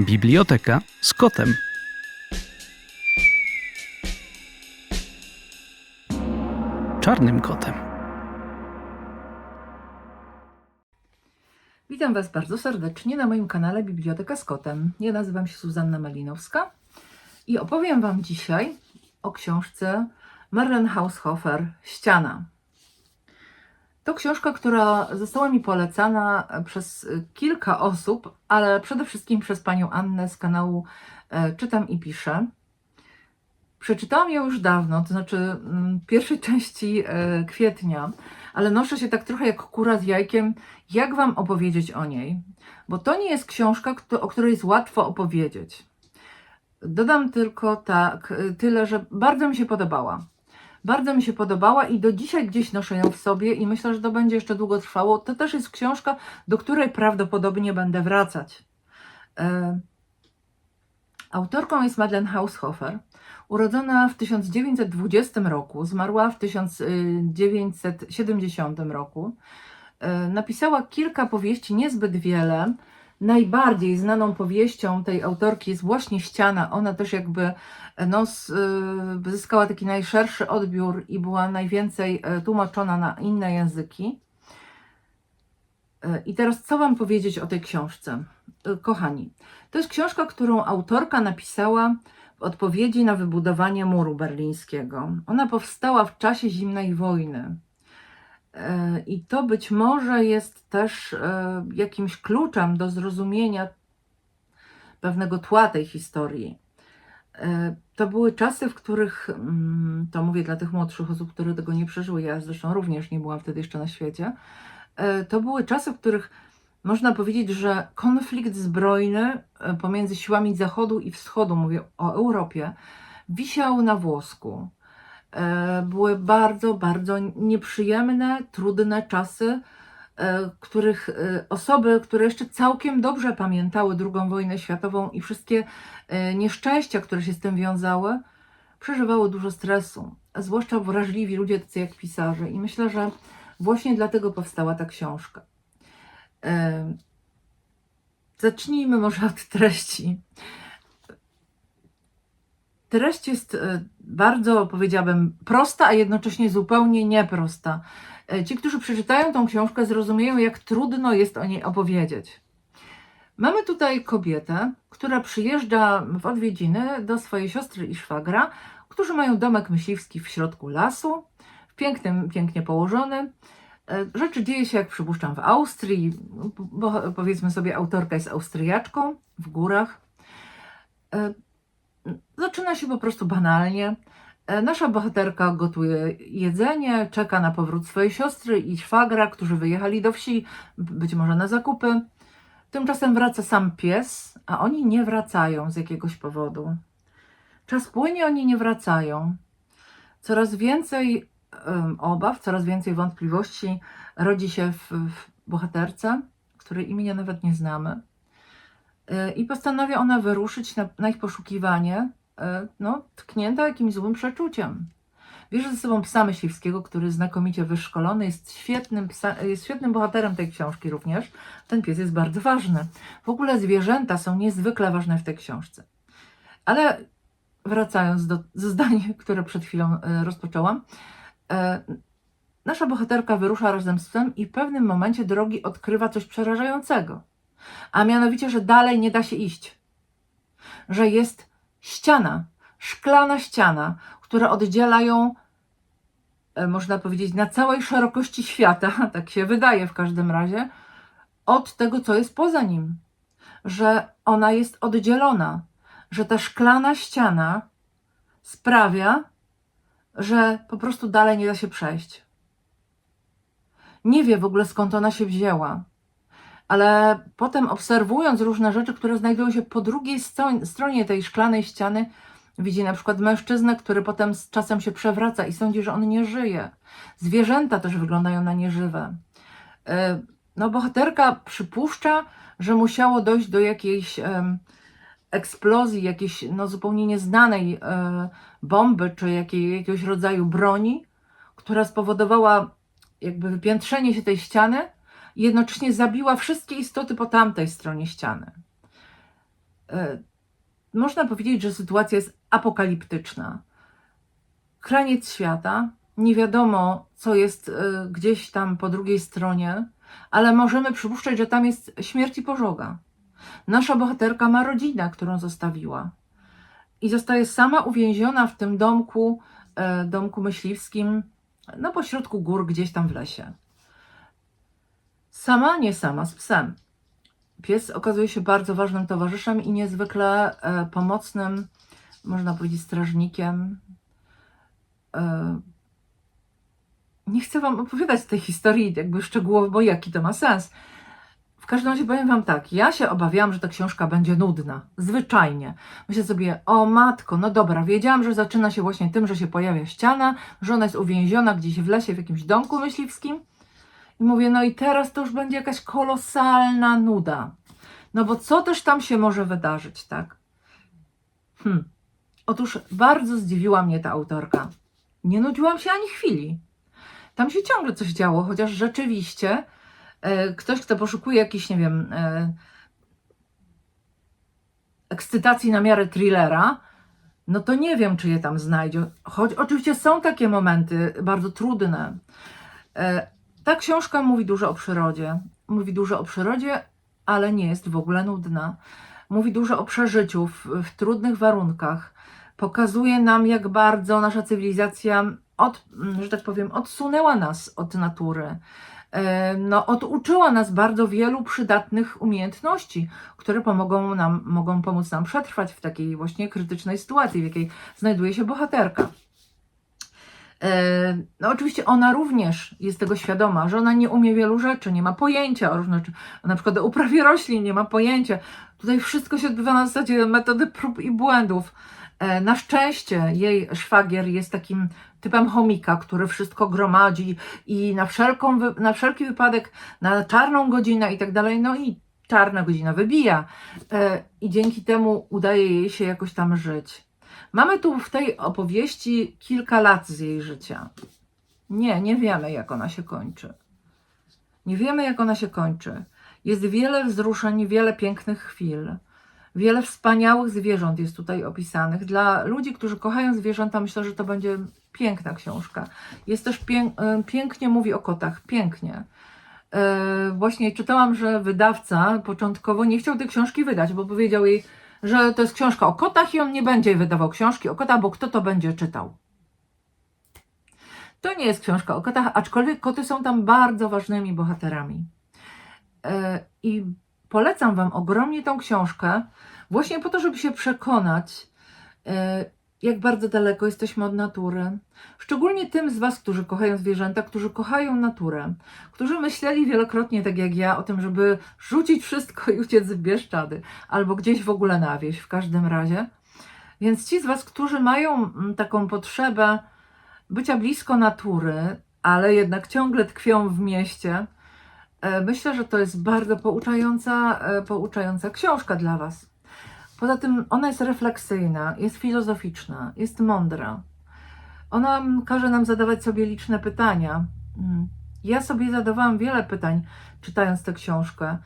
Biblioteka z kotem. Czarnym kotem. Witam Was bardzo serdecznie na moim kanale Biblioteka z Kotem. Ja nazywam się Suzanna Malinowska i opowiem Wam dzisiaj o książce Marlen Haushofer Ściana. To książka, która została mi polecana przez kilka osób, ale przede wszystkim przez panią Annę z kanału e, Czytam i Piszę. Przeczytałam ją już dawno, to znaczy mm, pierwszej części e, kwietnia, ale noszę się tak trochę jak kura z jajkiem, jak Wam opowiedzieć o niej, bo to nie jest książka, o której jest łatwo opowiedzieć. Dodam tylko tak, tyle, że bardzo mi się podobała. Bardzo mi się podobała i do dzisiaj gdzieś noszę ją w sobie i myślę, że to będzie jeszcze długo trwało. To też jest książka, do której prawdopodobnie będę wracać. E, Autorką jest Madeleine Haushofer. Urodzona w 1920 roku, zmarła w 1970 roku. E, Napisała kilka powieści, niezbyt wiele. Najbardziej znaną powieścią tej autorki jest właśnie Ściana. Ona też jakby e, no, y, zyskała taki najszerszy odbiór i była najwięcej e, tłumaczona na inne języki. E, I teraz co Wam powiedzieć o tej książce? E, Kochani, to jest książka, którą autorka napisała w odpowiedzi na wybudowanie muru berlińskiego. Ona powstała w czasie zimnej wojny. E, I to być może jest też e, jakimś kluczem do zrozumienia pewnego tła tej historii. E, To były czasy, w których, mm, to mówię dla tych młodszych osób, które tego nie przeżyły, ja zresztą również nie byłam wtedy jeszcze na świecie, to były czasy, w których można powiedzieć, że konflikt zbrojny pomiędzy siłami Zachodu i Wschodu, mówię o Europie, wisiał na włosku. E, Były bardzo, bardzo nieprzyjemne, trudne czasy, e, których e, osoby, które jeszcze całkiem dobrze pamiętały II wojnę światową i wszystkie nieszczęścia, które się z tym wiązały, przeżywały dużo stresu, zwłaszcza wrażliwi ludzie, tacy jak pisarze. I myślę, że właśnie dlatego powstała ta książka. Zacznijmy może od treści. Treść jest e, bardzo, powiedziałabym, prosta, a jednocześnie zupełnie nieprosta. E, Ci, którzy przeczytają tą książkę, zrozumieją, jak trudno jest o niej opowiedzieć. Mamy tutaj kobietę, która przyjeżdża w odwiedziny do swojej siostry i szwagra, którzy mają domek myśliwski w środku lasu, w pięknym, pięknie położony. E, Rzeczy dzieje się, jak przypuszczam, w Austrii, bo powiedzmy sobie, autorka jest Austriaczką w górach. Zaczyna się po prostu banalnie. E, Nasza bohaterka gotuje jedzenie, czeka na powrót swojej siostry i szwagra, którzy wyjechali do wsi, być może na zakupy. Tymczasem wraca sam pies, a oni nie wracają z jakiegoś powodu. Czas płynie, oni nie wracają. Coraz więcej obaw, coraz więcej wątpliwości rodzi się w, w bohaterce, której imienia nawet nie znamy. E, I postanawia ona wyruszyć na, na ich poszukiwanie, e, no, tknięta jakimś złym przeczuciem. Bierze ze sobą psa myśliwskiego, który znakomicie wyszkolony, jest świetnym, psa, jest świetnym bohaterem tej książki również. Ten pies jest bardzo ważny. W ogóle zwierzęta są niezwykle ważne w tej książce. Ale wracając do, do zdań, które przed chwilą e, rozpoczęłam, e, nasza bohaterka wyrusza razem z psem i w pewnym momencie drogi odkrywa coś przerażającego a mianowicie, że dalej nie da się iść. Że jest ściana, szklana ściana, która oddziela ją, e, można powiedzieć, na całej szerokości świata, tak się wydaje w każdym razie, od tego, co jest poza nim. Że ona jest oddzielona, że ta szklana ściana sprawia, że po prostu dalej nie da się przejść. Nie wie w ogóle skąd ona się wzięła ale potem obserwując różne rzeczy, które znajdują się po drugiej stro- stronie tej szklanej ściany, widzi na przykład mężczyznę, który potem z czasem się przewraca i sądzi, że on nie żyje. Zwierzęta też wyglądają na nieżywe. E, No, bohaterka przypuszcza, że musiało dojść do jakiejś eksplozji, jakiejś no, zupełnie nieznanej e, bomby czy jakiej, jakiegoś rodzaju broni, która spowodowała jakby wypiętrzenie się tej ściany jednocześnie zabiła wszystkie istoty po tamtej stronie ściany. E, Można powiedzieć, że sytuacja jest apokaliptyczna. Kraniec świata, nie wiadomo, co jest e, gdzieś tam po drugiej stronie, ale możemy przypuszczać, że tam jest śmierć i pożoga. Nasza bohaterka ma rodzinę, którą zostawiła. I zostaje sama uwięziona w tym domku, e, domku myśliwskim, no pośrodku gór, gdzieś tam w lesie. Sama, nie sama, z psem. Pies okazuje się bardzo ważnym towarzyszem i niezwykle e, pomocnym, można powiedzieć, strażnikiem. E, nie chcę Wam opowiadać tej historii jakby szczegółowo, bo jaki to ma sens. W każdym razie powiem Wam tak, ja się obawiałam, że ta książka będzie nudna, zwyczajnie. Myślę sobie, o matko, no dobra, wiedziałam, że zaczyna się właśnie tym, że się pojawia ściana, że ona jest uwięziona gdzieś w lesie, w jakimś domku myśliwskim. I mówię, no i teraz to już będzie jakaś kolosalna nuda. No bo co też tam się może wydarzyć, tak? Hmm. Otóż bardzo zdziwiła mnie ta autorka. Nie nudziłam się ani chwili. Tam się ciągle coś działo, chociaż rzeczywiście e, ktoś, kto poszukuje jakiejś, nie wiem, e, ekscytacji na miarę thrillera, no to nie wiem, czy je tam znajdzie. Choć oczywiście są takie momenty bardzo trudne. E, ta książka mówi dużo o przyrodzie. Mówi dużo o przyrodzie, ale nie jest w ogóle nudna. Mówi dużo o przeżyciu w, w trudnych warunkach. Pokazuje nam, jak bardzo nasza cywilizacja, od, że tak powiem, odsunęła nas od natury. E, No, oduczyła nas bardzo wielu przydatnych umiejętności, które pomogą nam, mogą pomóc nam przetrwać w takiej właśnie krytycznej sytuacji, w jakiej znajduje się bohaterka. E, No, oczywiście ona również jest tego świadoma, że ona nie umie wielu rzeczy, nie ma pojęcia o różnych na przykład o uprawie roślin, nie ma pojęcia. Tutaj wszystko się odbywa na zasadzie metody prób i błędów. E, Na szczęście jej szwagier jest takim typem chomika, który wszystko gromadzi i na, wszelką, na wszelki wypadek, na czarną godzinę i tak dalej, no i czarna godzina wybija. E, I dzięki temu udaje jej się jakoś tam żyć. Mamy tu w tej opowieści kilka lat z jej życia. Nie, nie wiemy, jak ona się kończy. Nie wiemy, jak ona się kończy. Jest wiele wzruszeń, wiele pięknych chwil. Wiele wspaniałych zwierząt jest tutaj opisanych. Dla ludzi, którzy kochają zwierzęta, myślę, że to będzie piękna książka. Jest też pięk, e, pięknie mówi o kotach, pięknie. E, Właśnie czytałam, że wydawca początkowo nie chciał tej książki wydać, bo powiedział jej, że to jest książka o kotach i on nie będzie wydawał książki o kotach, bo kto to będzie czytał. To nie jest książka o kotach, aczkolwiek koty są tam bardzo ważnymi bohaterami. E, I polecam Wam ogromnie tą książkę, właśnie po to, żeby się przekonać, e, jak bardzo daleko jesteśmy od natury. Szczególnie tym z Was, którzy kochają zwierzęta, którzy kochają naturę, którzy myśleli wielokrotnie, tak jak ja, o tym, żeby rzucić wszystko i uciec w Bieszczady, albo gdzieś w ogóle na wieś, w każdym razie. Więc ci z Was, którzy mają mm, taką potrzebę bycia blisko natury, ale jednak ciągle tkwią w mieście, e, myślę, że to jest bardzo pouczająca, e, pouczająca książka dla Was. Poza tym ona jest refleksyjna, jest filozoficzna, jest mądra. Ona każe nam zadawać sobie liczne pytania. Mm. Ja sobie zadawałam wiele pytań, czytając tę książkę,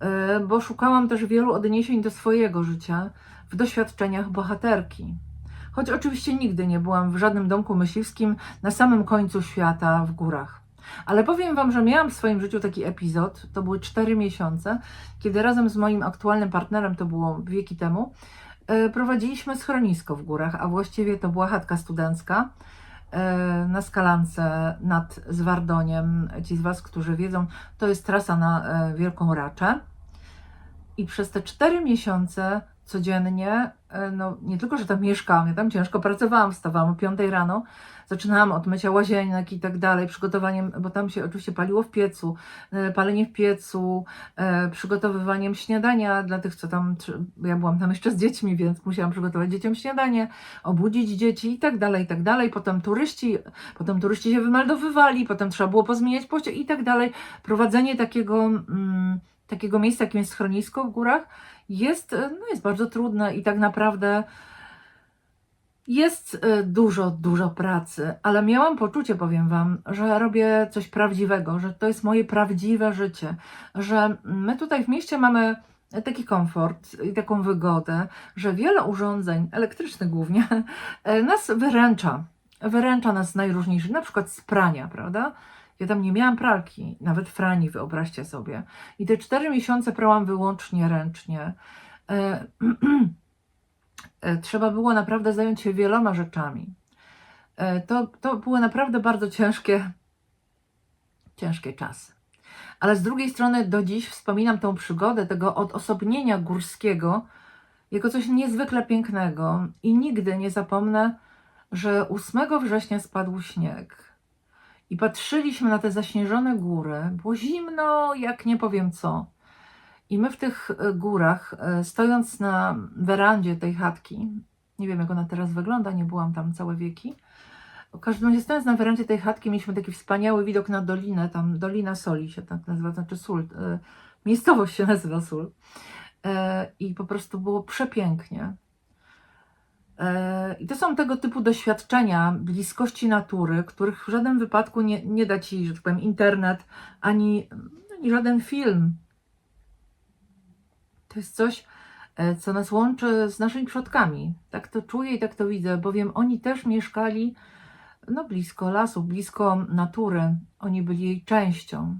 e, bo szukałam też wielu odniesień do swojego życia w doświadczeniach bohaterki. Choć oczywiście nigdy nie byłam w żadnym domku myśliwskim na samym końcu świata w górach. Ale powiem Wam, że miałam w swoim życiu taki epizod, to były cztery miesiące, kiedy razem z moim aktualnym partnerem, to było wieki temu, e, prowadziliśmy schronisko w górach, a właściwie to była chatka studencka e, na Skalance nad Zwardoniem. Ci z Was, którzy wiedzą, to jest trasa na e, Wielką Raczę. I przez te cztery miesiące codziennie, e, no nie tylko, że tam mieszkałam, ja tam ciężko pracowałam, wstawałam o 5 rano, zaczynałam od mycia łazienek i tak dalej, przygotowaniem, bo tam się oczywiście paliło w piecu, e, palenie w piecu, e, przygotowywaniem śniadania dla tych, co tam, ja byłam tam jeszcze z dziećmi, więc musiałam przygotować dzieciom śniadanie, obudzić dzieci i tak dalej, i tak dalej. Potem turyści, potem turyści się wymeldowywali, potem trzeba było pozmieniać pościel i tak dalej. Prowadzenie takiego, mm, takiego miejsca, jakim jest schronisko w górach, jest, e, no jest bardzo trudne i tak naprawdę jest e, dużo, dużo pracy, ale miałam poczucie, powiem Wam, że robię coś prawdziwego, że to jest moje prawdziwe życie, że my tutaj w mieście mamy taki komfort i taką wygodę, że wiele urządzeń, elektrycznych głównie, e, nas wyręcza. Wyręcza nas najróżniejszych, na przykład z prania, prawda? Ja tam nie miałam pralki, nawet frani, wyobraźcie sobie. I te cztery miesiące prałam wyłącznie ręcznie. E, e, Trzeba było naprawdę zająć się wieloma rzeczami. E, To, to były naprawdę bardzo ciężkie, ciężkie czasy. Ale z drugiej strony do dziś wspominam tą przygodę tego odosobnienia górskiego jako coś niezwykle pięknego i nigdy nie zapomnę, że 8 września spadł śnieg i patrzyliśmy na te zaśnieżone góry. Było zimno, jak nie powiem co. I my w tych e, górach, e, stojąc na werandzie tej chatki, nie wiem jak ona teraz wygląda, nie byłam tam całe wieki. W każdym razie stojąc na werandzie tej chatki mieliśmy taki wspaniały widok na dolinę, tam Dolina Soli się tak nazywa, znaczy Sól, e, miejscowość się nazywa Sól. I po prostu było przepięknie. E, I to są tego typu doświadczenia bliskości natury, których w żadnym wypadku nie, nie da ci, że tak powiem, internet ani, ani żaden film. To jest coś, e, co nas łączy z naszymi przodkami. Tak to czuję i tak to widzę, bowiem oni też mieszkali no, blisko lasu, blisko natury. Oni byli jej częścią.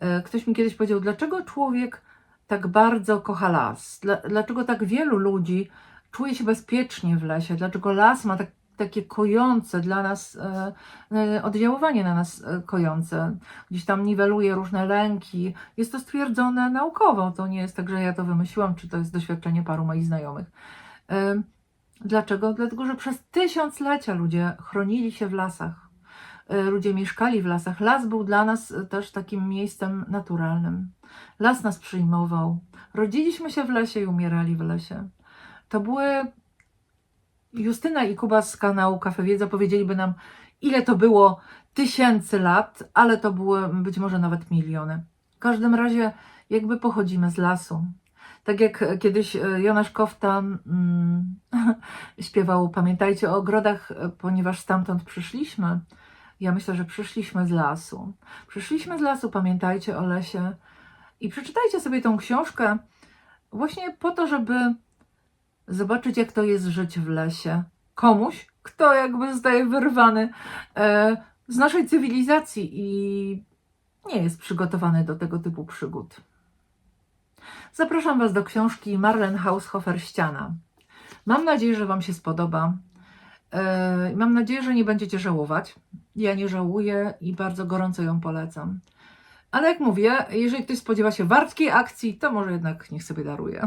E, Ktoś mi kiedyś powiedział, dlaczego człowiek tak bardzo kocha las? Dla, dlaczego tak wielu ludzi czuje się bezpiecznie w lesie? Dlaczego las ma tak, takie kojące dla nas, e, e, oddziaływanie na nas e, kojące? Gdzieś tam niweluje różne lęki. Jest to stwierdzone naukowo. To nie jest tak, że ja to wymyśliłam, czy to jest doświadczenie paru moich znajomych. E, Dlaczego? Dlatego, że przez tysiąclecia ludzie chronili się w lasach. E, Ludzie mieszkali w lasach. Las był dla nas też takim miejscem naturalnym. Las nas przyjmował. Rodziliśmy się w lesie i umierali w lesie. To były. Justyna i Kuba z kanału Kafe Wiedza powiedzieliby nam, ile to było tysięcy lat, ale to były być może nawet miliony. W każdym razie, jakby pochodzimy z lasu. Tak jak kiedyś e, Jonasz Kofta mm, śpiewał, pamiętajcie o ogrodach, e, ponieważ stamtąd przyszliśmy. Ja myślę, że przyszliśmy z lasu. Przyszliśmy z lasu, pamiętajcie o lesie. I przeczytajcie sobie tą książkę właśnie po to, żeby zobaczyć, jak to jest żyć w lesie. Komuś, kto jakby zostaje wyrwany e, z naszej cywilizacji i nie jest przygotowany do tego typu przygód. Zapraszam Was do książki Marlen Haushofer Ściana. Mam nadzieję, że Wam się spodoba. E, Mam nadzieję, że nie będziecie żałować. Ja nie żałuję i bardzo gorąco ją polecam. Ale jak mówię, jeżeli ktoś spodziewa się wartkiej akcji, to może jednak niech sobie daruje.